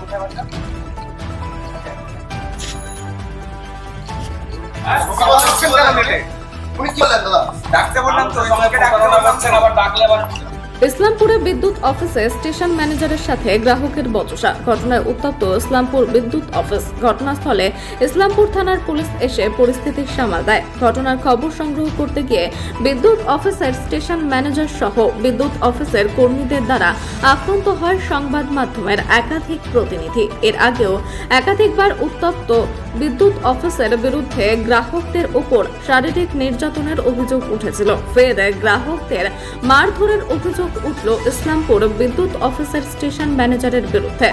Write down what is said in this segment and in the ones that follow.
কোথায় বাড়িটা? হ্যাঁ, ঢোকা বন্ধ করছেন কেন নেটে? উনি কি বললেন দাদা? ডাকতে বললাম তো সবাইকে ডাকতে ডাকলে আবার ইসলামপুরে বিদ্যুৎ অফিসে স্টেশন ম্যানেজারের সাথে গ্রাহকের বচসা। ঘটনায় উত্তপ্ত ইসলামপুর বিদ্যুৎ অফিস। ঘটনাস্থলে ইসলামপুর থানার পুলিশ এসে পরিস্থিতি সামাল দেয়। ঘটনার খবর সংগ্রহ করতে গিয়ে বিদ্যুৎ অফিসের স্টেশন ম্যানেজার সহ বিদ্যুৎ অফিসের কর্মীদের দ্বারা আক্রান্ত হয় সংবাদ মাধ্যমের একাধিক প্রতিনিধি। এর আগেও একাধিকবার উত্তপ্ত বিদ্যুৎ অফিসের বিরুদ্ধে গ্রাহকদের উপর শারীরিক নির্যাতনের অভিযোগ উঠেছিল। ফের গ্রাহকদের মারধরের অভিযোগ উঠল ইসলামপুর বিদ্যুৎ অফিসের স্টেশন ম্যানেজারের বিরুদ্ধে।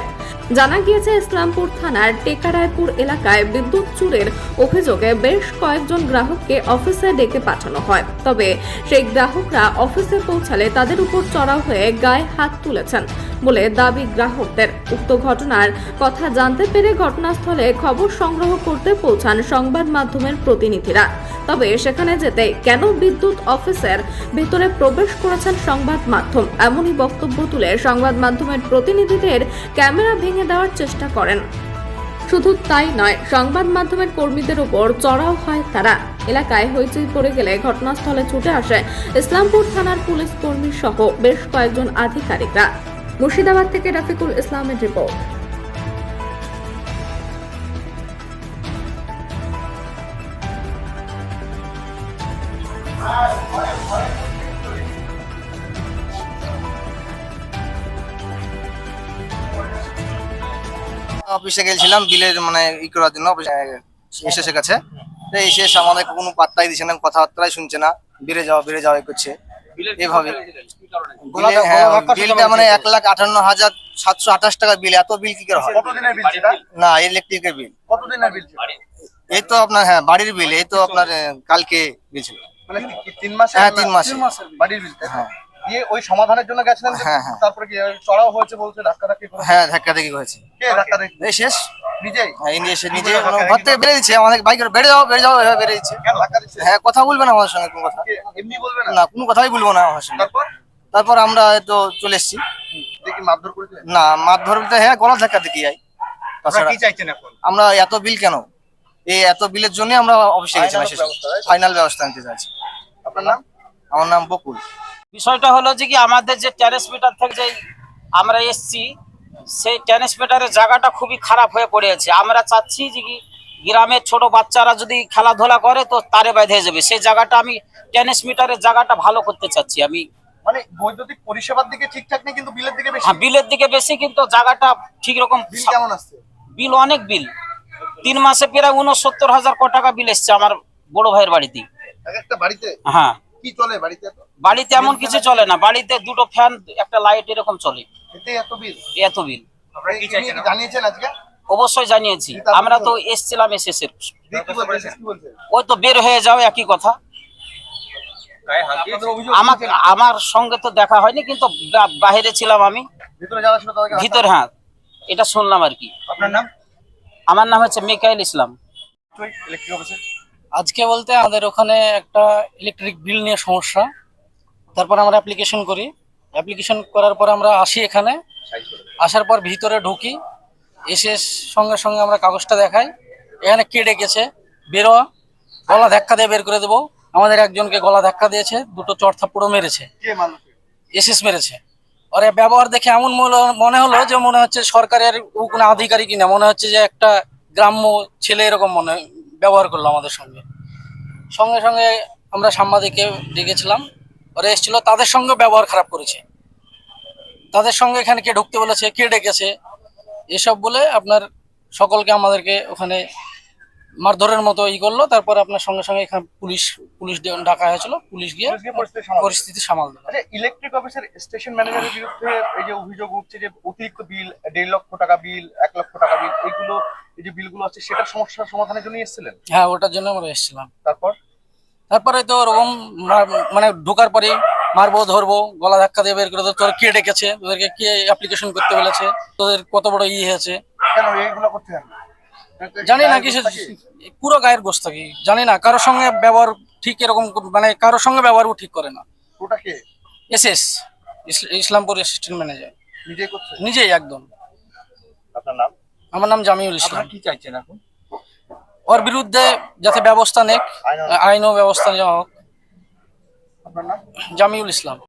জানা গিয়েছে, ইসলামপুর থানার টেকারায়পুর এলাকায় বিদ্যুৎ চুরের অভিযোগে বেশ কয়েকজন গ্রাহককে অফিসে ডেকে পাঠানো হয়। তবে সেই গ্রাহকরা অফিসে পৌঁছালে তাদের উপর চড়াও হয়ে গায়ে হাত তুলেছেন। বলে দাবি গ্রাহকদের। উক্ত ঘটনার কথা জানতে পেরে ঘটনাস্থলে খবর সংগ্রহ করতে পৌঁছান সংবাদ মাধ্যমের প্রতিনিধিরা। তবে সেখানে যেতে কেন বিদ্যুৎ অফিসের ভেতরে প্রবেশ করেছেন সংবাদ মাধ্যম? এমনই বক্তব্য তুলে সংবাদ মাধ্যমের প্রতিনিধিদের ক্যামেরা ভেঙে দেওয়ার চেষ্টা করেন। শুধু তাই নয়, সংবাদ মাধ্যমের কর্মীদের ওপর চড়াও হয় তারা। এলাকায় হইচই পড়ে গেলে ঘটনাস্থলে ছুটে আসে ইসলামপুর থানার পুলিশ কর্মী সহ বেশ কয়েকজন আধিকারিকরা। মুর্শিদাবাদ থেকে রাফিকুল ইসলামের রিপোর্ট। অফিসে গেছিলাম বিলের মানে ই করার জন্য এসএসের কাছে। এসে আমাদের কোনো পাত্তাই দিচ্ছে না, কথাবার্তাই শুনছে না। বেড়ে যাওয়া বেড়ে যাওয়া করছে। এভাবে। হ্যাঁ বিলটা মানে এক লাখ আটান্ন হাজার সাতশো আঠাশ টাকা বিল এত বিল কি করে হয়? না ইলেকট্রিকের বিল। কতদিনের বিল এই তো আপনার হ্যাঁ বাড়ির বিল এই তো আপনার কালকে বিল ছিল। মানে কি- কি তিন মাসের হ্যাঁ, তিন মাসের। বাড়ির বিল হ্যাঁ। দিয়ে ওই সমাধানের জন্য গেছিলেন হ্যাঁ, হ্যাঁ। তারপরে কি ওই চড়াও হয়েছে বলছে ধাক্কা ধাক্কি হ্যাঁ ধাক্কা হয়েছে ধাক্কা শেষ। নিজেই? হ্যাঁ, ইনি এসে নিজে ঘর থেকে বেড়ে দিচ্ছে আমাদের বাইক বেড়ে যাও বেড়ে যাও এভাবে বেড়ে দিচ্ছে। হ্যাঁ কথা বলবে না আমাদের সঙ্গে কোনো কথা। এমনি বলবে না? না কোনো কথাই বলব না আমার সঙ্গে। তারপর? তারপর আমরা তো চলে এসেছি। না মারধর বলতে হ্যাঁ গলা ধাক্কা দেখি যাই তাছাড়া কি চাইছেন এখন? আমরা এত বিল কেন? এই এত বিলের জন্য আমরা অফিসে গেছিলাম ফাইনাল ব্যবস্থা নিতে চাইছি। আপনার নাম? আমার নাম বকুল। বিষয়টা হলো যে কি আমাদের যে ট্রান্সমিটার থেকে যে আমরা এসছি সেই ট্রান্সমিটারের জায়গাটা খুবই খারাপ হয়ে পড়ে আছে আমরা চাচ্ছি যে কি গ্রামের ছোট বাচ্চারা যদি খেলাধুলা করে তো তারে বেঁধে যাবে সেই জায়গাটা আমি ট্রান্সমিটারের জায়গাটা ভালো করতে চাচ্ছি। আমি মানে বৈদ্যুতিক পরিষেবার দিকে ঠিকঠাক নেই কিন্তু বিলের দিকে বেশি? হ্যাঁ বিলের দিকে বেশি কিন্তু জায়গাটা ঠিক রকম বিল কেমন আসছে? বিল অনেক বিল। তিন মাসে প্রায় উনসত্তর হাজার ক টাকা বিল এসছে আমার বড় ভাইয়ের বাড়িতে একটা বাড়িতে? হ্যাঁ। কি চলে বাড়িতে বাড়িতে এমন কিছু চলে না। বাড়িতে দুটো ফ্যান একটা লাইট এরকম চলে। এতে এত বিল? এত বিল। আপনারা কি চাইছেন জানিয়েছেন? আজকে? অবশ্যই জানিয়েছি। আমরা তো এসছিলাম এসএস এর দিয়ে কি বলছে কি বলছে ওই তো বের হয়ে যাও একই কথা। আমাকে আমার সঙ্গে তো দেখা হয়নি কিন্তু বাইরে ছিলাম আমি। ভিতরে হ্যাঁ। এটা শুনলাম আর কি। আপনার নাম? আমার নাম হচ্ছে মিকাইল ইসলাম। আজকে বলতে আমাদের ওখানে একটা ইলেকট্রিক বিল নিয়ে সমস্যা। তারপর আমরা অ্যাপ্লিকেশন করি। অ্যাপ্লিকেশন করার পর আমরা আসি এখানে। আসার পর ভিতরে ঢুকি। এসে সঙ্গে সঙ্গে আমরা কাগজটা দেখাই। এখানে কে ডেকেছে? বেরো। গলা ধাক্কা দিয়ে বের করে দেবো। আমাদের একজনকে গলা ধাক্কা দিয়েছে। দুটো চড় থাপ্পড়ও মেরেছে এসএস মেরেছে। আর ব্যবহার দেখে এমন মনে- হলো যে মনে হচ্ছে সরকারের কোনো আধিকারিক না মনে হচ্ছে যে একটা গ্রাম্য ছেলে এরকম মনে ব্যবহার করল আমাদের সঙ্গে। সঙ্গে সঙ্গে আমরা সাংবাদিককে ডেকেছিলাম। ওরা এসেছিল তাদের সঙ্গে ব্যবহার খারাপ করেছে। তাদের সঙ্গে এখানে কে ঢুকতে বলেছে কে ডেকেছে এসব বলে আপনার সকলকে আমাদেরকে ওখানে মারধরের মতো ই করল। তারপর আপনার সঙ্গে সঙ্গে এখানে পুলিশ পুলিশ ডাকা হয়েছিল পুলিশ গিয়ে পরিস্থিতি সামাল দিল। ইলেকট্রিক অফিসের স্টেশন ম্যানেজারের বিরুদ্ধে এই যে অভিযোগ উঠছে যে অতিরিক্ত বিল দেড় লক্ষ টাকা বিল এক লক্ষ টাকা বিল এইগুলো এই যে বিলগুলো আছে সেটার সমস্যার সমাধানের জন্য এসেছিলেন? হ্যাঁ ওটার জন্য আমরা এসেছিলাম। তারপর? তারপরে তো ওরকম মানে ঢোকার পরে মারবো ধরবো গলা ধাক্কা দিয়ে বের করে তোর কে ডেকেছে? তোদেরকে কে অ্যাপ্লিকেশন করতে বলেছে? তোদের কত বড় ই হয়েছে? কেন এইগুলো করতে জানেন জানি না কিছু পুরো গায়ের গোস থাকি জানি না কারোর সঙ্গে ব্যবহার ঠিক এরকম মানে কারোর সঙ্গে ব্যবহারও ঠিক করে না। ওটা কে? S S Islampur assistant manager নিজেই করছে? নিজেই একদম। আপনার নাম? আমার নাম জামিউল ইসলাম। কি চাইছেন এখন? ওর বিরুদ্ধে যাতে ব্যবস্থা নেক আইন আইনও ব্যবস্থা নেওয়া হোক। জামিউল ইসলাম।